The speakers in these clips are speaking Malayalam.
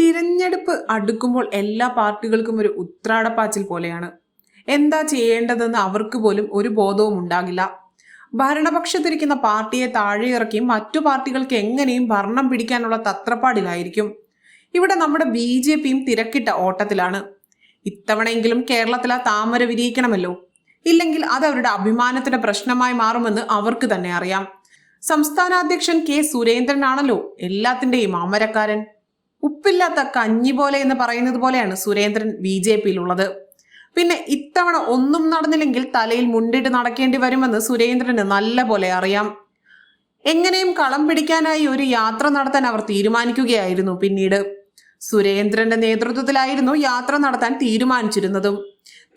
തിരഞ്ഞെടുപ്പ് അടുക്കുമ്പോൾ എല്ലാ പാർട്ടികൾക്കും ഒരു ഉത്രാടപ്പാച്ചിൽ പോലെയാണ്. എന്താ ചെയ്യേണ്ടതെന്ന് അവർക്ക് പോലും ഒരു ബോധവും ഉണ്ടാകില്ല. ഭരണപക്ഷത്തിരിക്കുന്ന പാർട്ടിയെ താഴെ ഇറക്കി മറ്റു പാർട്ടികൾക്ക് എങ്ങനെയും ഭരണം പിടിക്കാനുള്ള തത്രപ്പാടിലായിരിക്കും. ഇവിടെ നമ്മുടെ ബി ജെ പിയും തിരക്കിട്ട ഓട്ടത്തിലാണ്. ഇത്തവണയെങ്കിലും കേരളത്തിൽ ആ താമര വിരിയിക്കണമല്ലോ. ഇല്ലെങ്കിൽ അത് അവരുടെ അഭിമാനത്തിന്റെ പ്രശ്നമായി മാറുമെന്ന് അവർക്ക് തന്നെ അറിയാം. സംസ്ഥാനാധ്യക്ഷൻ കെ സുരേന്ദ്രനാണല്ലോ എല്ലാത്തിന്റെയും അമരക്കാരൻ. ഉപ്പില്ലാത്ത കഞ്ഞി പോലെ എന്ന് പറയുന്നത് പോലെയാണ് സുരേന്ദ്രൻ ബി ജെ പിയിലുള്ളത്. പിന്നെ ഇത്തവണ ഒന്നും നടന്നില്ലെങ്കിൽ തലയിൽ മുണ്ടിട്ട് നടക്കേണ്ടി വരുമെന്ന് സുരേന്ദ്രന് നല്ല പോലെ അറിയാം. എങ്ങനെയും കളം പിടിക്കാനായി ഒരു യാത്ര നടത്താൻ അവർ തീരുമാനിക്കുകയായിരുന്നു പിന്നീട്. സുരേന്ദ്രന്റെ നേതൃത്വത്തിലായിരുന്നു യാത്ര നടത്താൻ തീരുമാനിച്ചിരുന്നതും.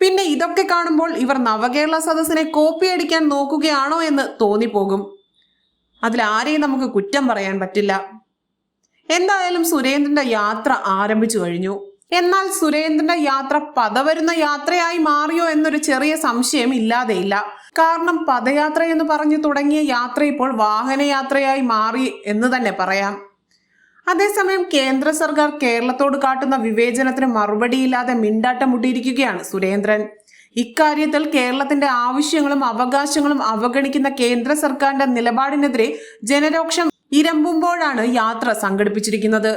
പിന്നെ ഇതൊക്കെ കാണുമ്പോൾ ഇവർ നവകേരള സദസ്സിനെ കോപ്പിയടിക്കാൻ നോക്കുകയാണോ എന്ന് തോന്നിപ്പോകും. അതിൽ ആരെയും നമുക്ക് കുറ്റം പറയാൻ പറ്റില്ല. എന്തായാലും സുരേന്ദ്രന്റെ യാത്ര ആരംഭിച്ചു കഴിഞ്ഞു. എന്നാൽ സുരേന്ദ്രന്റെ യാത്ര പതവരുന്ന യാത്രയായി മാറിയോ എന്നൊരു ചെറിയ സംശയം ഇല്ലാതെയില്ല കാരണം പദയാത്ര എന്ന് പറഞ്ഞു തുടങ്ങിയ യാത്ര ഇപ്പോൾ വാഹനയാത്രയായി മാറി എന്ന് തന്നെ പറയാം. അതേസമയം കേന്ദ്ര സർക്കാർ കേരളത്തോട് കാട്ടുന്ന വിവേചനത്തിന് മറുപടിയില്ലാതെ മിണ്ടാട്ടം മുട്ടിയിരിക്കുകയാണ് സുരേന്ദ്രൻ. ഇക്കാര്യത്തിൽ കേരളത്തിന്റെ ആവശ്യങ്ങളും അവകാശങ്ങളും അവഗണിക്കുന്ന കേന്ദ്ര സർക്കാരിന്റെ നിലപാടിനെതിരെ ജനരോക്ഷം ഇരമ്പുമ്പോഴാണ് യാത്ര സംഘടിപ്പിച്ചിരിക്കുന്നത്.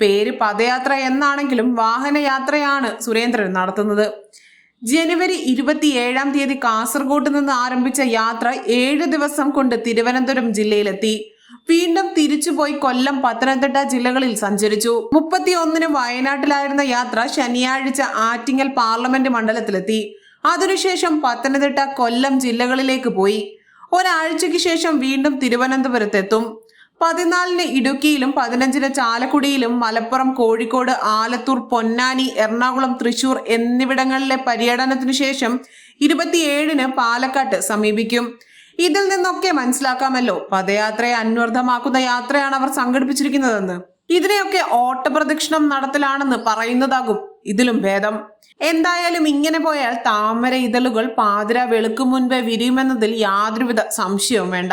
പേര് പദയാത്ര എന്നാണെങ്കിലും വാഹനയാത്രയാണ് സുരേന്ദ്രൻ നടത്തുന്നത്. ജനുവരി ഇരുപത്തിയേഴാം തീയതി കാസർഗോഡ് നിന്ന് ആരംഭിച്ച യാത്ര ഏഴ് ദിവസം കൊണ്ട് തിരുവനന്തപുരം ജില്ലയിലെത്തി. വീണ്ടും തിരിച്ചുപോയി കൊല്ലം പത്തനംതിട്ട ജില്ലകളിൽ സഞ്ചരിച്ചു. മുപ്പത്തി ഒന്നിന് വയനാട്ടിലായിരുന്ന യാത്ര ശനിയാഴ്ച ആറ്റിങ്ങൽ പാർലമെന്റ് മണ്ഡലത്തിലെത്തി. അതിനുശേഷം പത്തനംതിട്ട കൊല്ലം ജില്ലകളിലേക്ക് പോയി. ഒരാഴ്ചയ്ക്ക് ശേഷം വീണ്ടും തിരുവനന്തപുരത്തെത്തും. പതിനാലിന് ഇടുക്കിയിലും പതിനഞ്ചിന് ചാലക്കുടിയിലും മലപ്പുറം കോഴിക്കോട് ആലത്തൂർ പൊന്നാനി എറണാകുളം തൃശൂർ എന്നിവിടങ്ങളിലെ പര്യടനത്തിനു ശേഷം ഇരുപത്തിയേഴിന് പാലക്കാട്ട് സമീപിക്കും. ഇതിൽ നിന്നൊക്കെ മനസ്സിലാക്കാമല്ലോ പദയാത്രയെ അന്വർത്ഥമാക്കുന്ന യാത്രയാണ് അവർ സംഘടിപ്പിച്ചിരിക്കുന്നതെന്ന്. ഇതിനെയൊക്കെ ഓട്ടപ്രദക്ഷിണം നടത്തലാണെന്ന് പറയുന്നതാകും ഇതിലും ഭേദം. എന്തായാലും ഇങ്ങനെ പോയാൽ താമര ഇതളുകൾ പാതിര വെളുക്കും മുൻപേ വിരിയുമെന്നതിൽ യാതൊരുവിധ സംശയവും വേണ്ട.